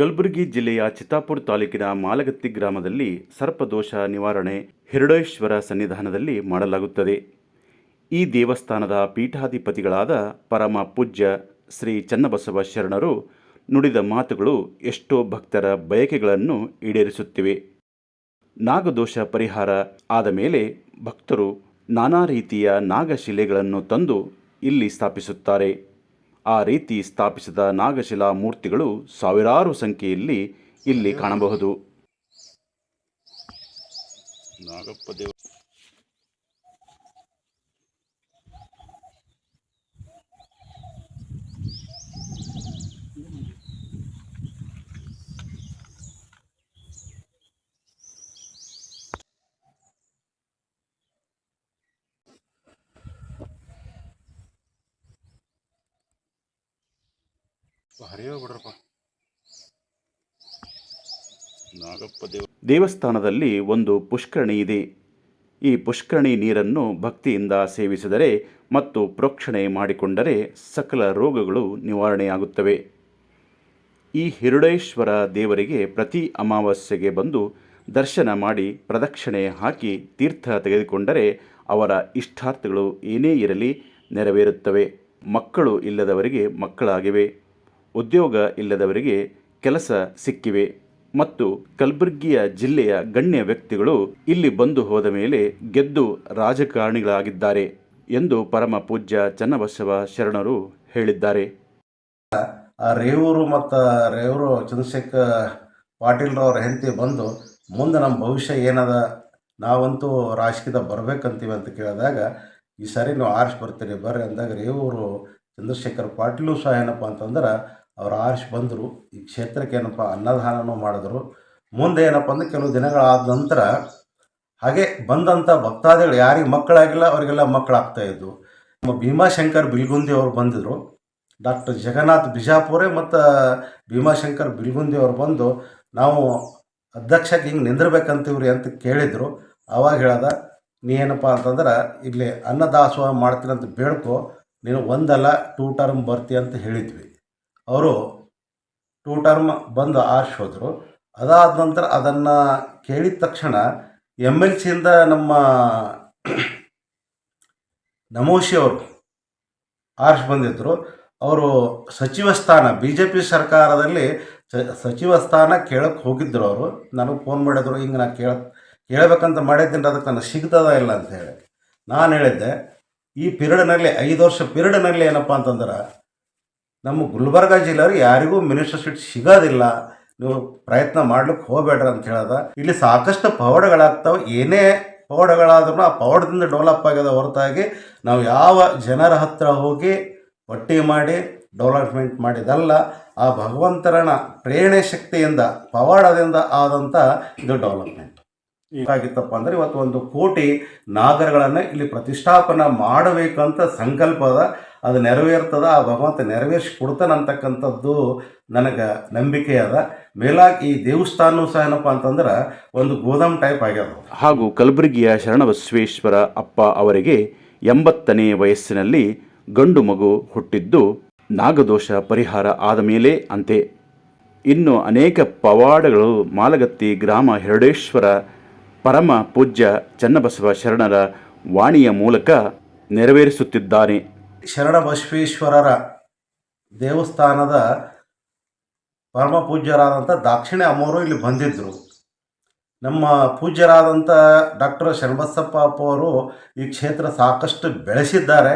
ಕಲಬುರಗಿ ಜಿಲ್ಲೆಯ ಚಿತ್ತಾಪುರ ತಾಲೂಕಿನ ಮಾಲಗತ್ತಿ ಗ್ರಾಮದಲ್ಲಿ ಸರ್ಪದೋಷ ನಿವಾರಣೆ ಹಿರಡೇಶ್ವರ ಸನ್ನಿಧಾನದಲ್ಲಿ ಮಾಡಲಾಗುತ್ತದೆ. ಈ ದೇವಸ್ಥಾನದ ಪೀಠಾಧಿಪತಿಗಳಾದ ಪರಮ ಪೂಜ್ಯ ಶ್ರೀ ಚನ್ನಬಸವ ಶರಣರು ನುಡಿದ ಮಾತುಗಳು ಎಷ್ಟೋ ಭಕ್ತರ ಬಯಕೆಗಳನ್ನು ಈಡೇರಿಸುತ್ತಿವೆ. ನಾಗದೋಷ ಪರಿಹಾರ ಆದ ಮೇಲೆ ಭಕ್ತರು ನಾನಾ ರೀತಿಯ ನಾಗಶಿಲೆಗಳನ್ನು ತಂದು ಇಲ್ಲಿ ಸ್ಥಾಪಿಸುತ್ತಾರೆ. ಆ ರೀತಿ ಸ್ಥಾಪಿಸಿದ ನಾಗಶಿಲಾ ಮೂರ್ತಿಗಳು ಸಾವಿರಾರು ಸಂಖ್ಯೆಯಲ್ಲಿ ಇಲ್ಲಿ ಕಾಣಬಹುದು. ನಾಗಪ್ಪ ದೇವ ದೇವಸ್ಥಾನದಲ್ಲಿ ಒಂದು ಪುಷ್ಕರಣಿ ಇದೆ. ಈ ಪುಷ್ಕರಣಿ ನೀರನ್ನು ಭಕ್ತಿಯಿಂದ ಸೇವಿಸಿದರೆ ಮತ್ತು ಪ್ರೋಕ್ಷಣೆ ಮಾಡಿಕೊಂಡರೆ ಸಕಲ ರೋಗಗಳು ನಿವಾರಣೆಯಾಗುತ್ತವೆ. ಈ ಹಿರುಡೇಶ್ವರ ದೇವರಿಗೆ ಪ್ರತಿ ಅಮಾವಾಸ್ಯೆಗೆ ಬಂದು ದರ್ಶನ ಮಾಡಿ ಪ್ರದಕ್ಷಿಣೆ ಹಾಕಿ ತೀರ್ಥ ತೆಗೆದುಕೊಂಡರೆ ಅವರ ಇಷ್ಟಾರ್ಥಗಳು ಏನೇ ಇರಲಿ ನೆರವೇರುತ್ತವೆ. ಮಕ್ಕಳು ಇಲ್ಲದವರಿಗೆ ಮಕ್ಕಳಾಗಿವೆ. ಉದ್ಯೋಗ ಇಲ್ಲದವರಿಗೆ ಕೆಲಸ ಸಿಕ್ಕಿವೆ ಮತ್ತು ಕಲಬುರ್ಗಿಯ ಜಿಲ್ಲೆಯ ಗಣ್ಯ ವ್ಯಕ್ತಿಗಳು ಇಲ್ಲಿ ಬಂದು ಹೋದ ಮೇಲೆ ಗೆದ್ದು ರಾಜಕಾರಣಿಗಳಾಗಿದ್ದಾರೆ ಎಂದು ಪರಮ ಪೂಜ್ಯ ಚನ್ನಬಸವ ಶರಣರು ಹೇಳಿದ್ದಾರೆ. ರೇವೂರು ಮತ್ತು ರೇವೂರು ಚಂದ್ರಶೇಖರ್ ಪಾಟೀಲ್ರವ್ರ ಹೆಂಡತಿ ಬಂದು, ಮುಂದೆ ನಮ್ಮ ಭವಿಷ್ಯ ಏನದ? ನಾವಂತೂ ರಾಜಕೀಯದ ಬರಬೇಕಂತೀವಿ ಅಂತ ಕೇಳಿದಾಗ, ಈ ಸಾರಿ ನೀವು ಆರಿಸಿ ಬರ್ತೀರಿ, ಬರ್ರಿ ಅಂದಾಗ ರೇವೂರು ಚಂದ್ರಶೇಖರ್ ಪಾಟೀಲು ಸಹ ಏನಪ್ಪ ಅಂತಂದ್ರೆ ಅವ್ರು ಆರಿಸಿ ಬಂದರು, ಈ ಕ್ಷೇತ್ರಕ್ಕೆ ಏನಪ್ಪ ಅನ್ನದಾನನೂ ಮಾಡಿದ್ರು. ಮುಂದೆ ಏನಪ್ಪ ಅಂದ್ರೆ ಕೆಲವು ದಿನಗಳಾದ ನಂತರ ಹಾಗೆ ಬಂದಂಥ ಭಕ್ತಾದಿಗಳು ಯಾರಿಗೆ ಮಕ್ಕಳಾಗಿಲ್ಲ, ಅವರಿಗೆಲ್ಲ ಮಕ್ಕಳಾಗ್ತಾ ಇದ್ದವು ನಮ್ಮ ಭೀಮಾಶಂಕರ್ ಬಿಲ್ಗುಂದಿ ಅವರು ಬಂದಿದ್ರು. ಡಾಕ್ಟರ್ ಜಗನ್ನಾಥ್ ಬಿಜಾಪುರೆ ಮತ್ತು ಭೀಮಾಶಂಕರ್ ಬಿಲ್ಗುಂದಿ ಅವರು ಬಂದು, ನಾವು ಅಧ್ಯಕ್ಷಕ್ಕೆ ಹಿಂಗೆ ನಿಂದಿರ್ಬೇಕಂತೀವ್ರಿ ಅಂತ ಕೇಳಿದರು. ಅವಾಗ ಹೇಳ್ದ, ನೀ ಏನಪ್ಪ ಅಂತಂದ್ರೆ ಇಲ್ಲಿ ಅನ್ನದಾಸೋಹ ಮಾಡ್ತೀನಿ ಅಂತ ಬೇಡ್ಕೊ, ನೀನು ಒಂದಲ್ಲ ಟೂ ಟರ್ಮ್ ಬರ್ತಿ ಅಂತ ಹೇಳಿದ್ವಿ. ಅವರು ಟೂ ಟರ್ಮ್ ಬಂದು ಆರ್ಶ್ ಹೋದರು ಅದಾದ ನಂತರ ಅದನ್ನು ಕೇಳಿದ ತಕ್ಷಣ ಎಂ ಎಲ್ ಸಿಯಿಂದ ನಮ್ಮ ನಮೋಶಿ ಅವರು ಆರ್ಶ್ ಬಂದಿದ್ದರು ಅವರು ಸಚಿವ ಸ್ಥಾನ ಬಿ ಜೆ ಪಿ ಸರ್ಕಾರದಲ್ಲಿ ಸಚಿವ ಸ್ಥಾನ ಕೇಳಕ್ಕೆ ಹೋಗಿದ್ದರು ಅವರು. ನನಗೆ ಫೋನ್ ಮಾಡಿದ್ರು, ಹಿಂಗೆ ನಾನು ಕೇಳ, ಕೇಳಬೇಕಂತ ಮಾಡಿದ್ದೀನಿ, ಅದಕ್ಕೆ ನನಗೆ ಸಿಗ್ತದ ಇಲ್ಲ ಅಂತ ಹೇಳಿ. ನಾನು ಹೇಳಿದ್ದೆ, ಈ ಪಿರಿಯಡ್ನಲ್ಲಿ ಐದು ವರ್ಷ ಪಿರಿಯಡ್ನಲ್ಲಿ ಏನಪ್ಪ ಅಂತಂದ್ರೆ ನಮ್ಮ ಗುಲ್ಬರ್ಗ ಜಿಲ್ಲೆಯವ್ರು ಯಾರಿಗೂ ಮಿನಿಸ್ಟರ್ ಸೀಟ್ ಸಿಗೋದಿಲ್ಲ. ನೀವು ಪ್ರಯತ್ನ ಮಾಡ್ಲಿಕ್ಕೆ ಹೋಗಬೇಡ್ರಿ ಅಂತ ಹೇಳದ. ಇಲ್ಲಿ ಸಾಕಷ್ಟು ಪವಾಡಗಳಾಗ್ತಾವೆ. ಏನೇ ಪವಾಡಗಳಾದ್ರೂ ಆ ಪವಾಡದಿಂದ ಡೆವಲಪ್ ಆಗ್ಯದ ಹೊರತಾಗಿ ನಾವು ಯಾವ ಜನರ ಹತ್ರ ಹೋಗಿ ಪಟ್ಟಿ ಮಾಡಿ ಡೆವಲಪ್ಮೆಂಟ್ ಮಾಡಿದಲ್ಲ, ಆ ಭಗವಂತರನ ಪ್ರೇರಣೆ ಶಕ್ತಿಯಿಂದ, ಪವಾಡದಿಂದ ಆದಂಥ ಇದು ಡೆವಲಪ್ಮೆಂಟ್ ಆಗಿತ್ತಪ್ಪ ಅಂದರೆ ಇವತ್ತು ಒಂದು ಕೋಟಿ ನಾಗರಗಳನ್ನು ಇಲ್ಲಿ ಪ್ರತಿಷ್ಠಾಪನೆ ಮಾಡಬೇಕಂತ ಸಂಕಲ್ಪದ ಅದು ನೆರವೇರ್ತದ, ಆ ಭಗವಂತ ನೆರವೇರಿಸಿ ಕೊಡ್ತಾನಂತಕ್ಕಂಥದ್ದು ನನಗೆ ನಂಬಿಕೆ ಅದ. ಮೇಲಾಗಿ ಈ ದೇವಸ್ಥಾನ ಸಹ ಏನಪ್ಪ ಅಂತಂದ್ರೆ ಒಂದು ಗೋದಾಮ್ ಟೈಪ್ ಆಗ್ಯದ. ಹಾಗೂ ಕಲಬುರಗಿಯ ಶರಣಬಸವೇಶ್ವರ ಅಪ್ಪ ಅವರಿಗೆ ಎಂಬತ್ತನೇ ವಯಸ್ಸಿನಲ್ಲಿ ಗಂಡು ಮಗು ಹುಟ್ಟಿದ್ದು, ನಾಗದೋಷ ಪರಿಹಾರ ಆದ ಮೇಲೆ ಅಂತೆ. ಇನ್ನು ಅನೇಕ ಪವಾಡಗಳು ಮಾಲಗತ್ತಿ ಗ್ರಾಮ ಹಿರಡೇಶ್ವರ ಪರಮ ಪೂಜ್ಯ ಚನ್ನಬಸವ ಶರಣರ ವಾಣಿಯ ಮೂಲಕ ನೆರವೇರಿಸುತ್ತಿದ್ದಾನೆ. ಶರಣ ಬಸವೇಶ್ವರರ ದೇವಸ್ಥಾನದ ಪರಮ ಪೂಜ್ಯರಾದಂಥ ದಾಕ್ಷಿಣ್ಯ ಅಮ್ಮವರು ಇಲ್ಲಿ ಬಂದಿದ್ದರು ನಮ್ಮ ಪೂಜ್ಯರಾದಂಥ ಡಾಕ್ಟರ್ ಶರಣಬಸಪ್ಪ ಅಪ್ಪವರು ಈ ಕ್ಷೇತ್ರ ಸಾಕಷ್ಟು ಬೆಳೆಸಿದ್ದಾರೆ.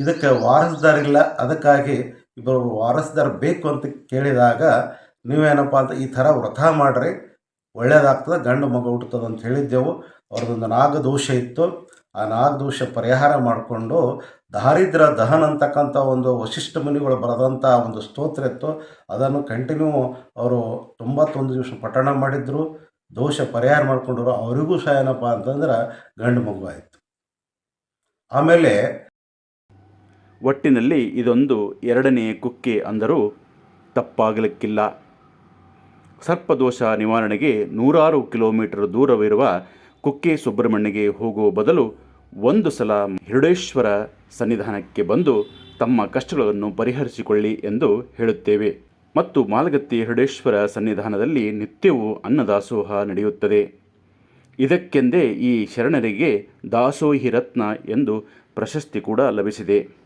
ಇದಕ್ಕೆ ವಾರಸ್ದಾರಿಲ್ಲ. ಅದಕ್ಕಾಗಿ ಇಬ್ಬರು ವಾರಸ್ದಾರ್ ಬೇಕು ಅಂತ ಕೇಳಿದಾಗ ನೀವೇನಪ್ಪ ಅಂತ ಈ ಥರ ವ್ರತ ಮಾಡಿರಿ. ಒಳ್ಳೆಯದಾಗ್ತದೆ ಗಂಡು ಮಗು ಹುಟ್ಟುತ್ತದೆ ಅಂತ ಹೇಳಿದ್ದೆವು. ಅವ್ರದ್ದೊಂದು ನಾಗದೋಷ ಇತ್ತು. ಆ ನಾಗದೋಷ ಪರಿಹಾರ ಮಾಡಿಕೊಂಡು ದಾರಿದ್ರ ದಹನ ಅಂತಕ್ಕಂಥ ಒಂದು ವಶಿಷ್ಠ ಮುನಿಗಳು ಬರೆದಂಥ ಒಂದು ಸ್ತೋತ್ರ ಇತ್ತು. ಅದನ್ನು ಕಂಟಿನ್ಯೂ ಅವರು ತೊಂಬತ್ತೊಂದು ದಿವಸ ಪಠಣ ಮಾಡಿದ್ರು. ದೋಷ ಪರಿಹಾರ ಮಾಡಿಕೊಂಡ್ರು ಅವರಿಗೂ ಸಹ ಏನಪ್ಪ ಅಂತಂದ್ರೆ ಗಂಡು ಮಗು ಆಯಿತು. ಆಮೇಲೆ ಒಟ್ಟಿನಲ್ಲಿ ಇದೊಂದು ಎರಡನೇ ಕುಕ್ಕೆ ಅಂದರೂ ತಪ್ಪಾಗಲಿಕ್ಕಿಲ್ಲ. ಸರ್ಪದೋಷ ನಿವಾರಣೆಗೆ ನೂರಾರು ಕಿಲೋಮೀಟರ್ ದೂರವಿರುವ ಕುಕ್ಕೆ ಸುಬ್ರಹ್ಮಣ್ಯಗೆ ಹೋಗುವ ಬದಲು ಒಂದು ಸಲ ಹಿರುಡೇಶ್ವರ ಸನ್ನಿಧಾನಕ್ಕೆ ಬಂದು ತಮ್ಮ ಕಷ್ಟಗಳನ್ನು ಪರಿಹರಿಸಿಕೊಳ್ಳಿ ಎಂದು ಹೇಳುತ್ತೇವೆ. ಮತ್ತು ಮಾಲಗತ್ತಿ ಹಿರುಡೇಶ್ವರ ಸನ್ನಿಧಾನದಲ್ಲಿ ನಿತ್ಯವೂ ಅನ್ನದಾಸೋಹ ನಡೆಯುತ್ತದೆ. ಇದಕ್ಕೆಂದೇ ಈ ಶರಣರಿಗೆ ದಾಸೋಹಿ ರತ್ನ ಎಂದು ಪ್ರಶಸ್ತಿ ಕೂಡ ಲಭಿಸಿದೆ.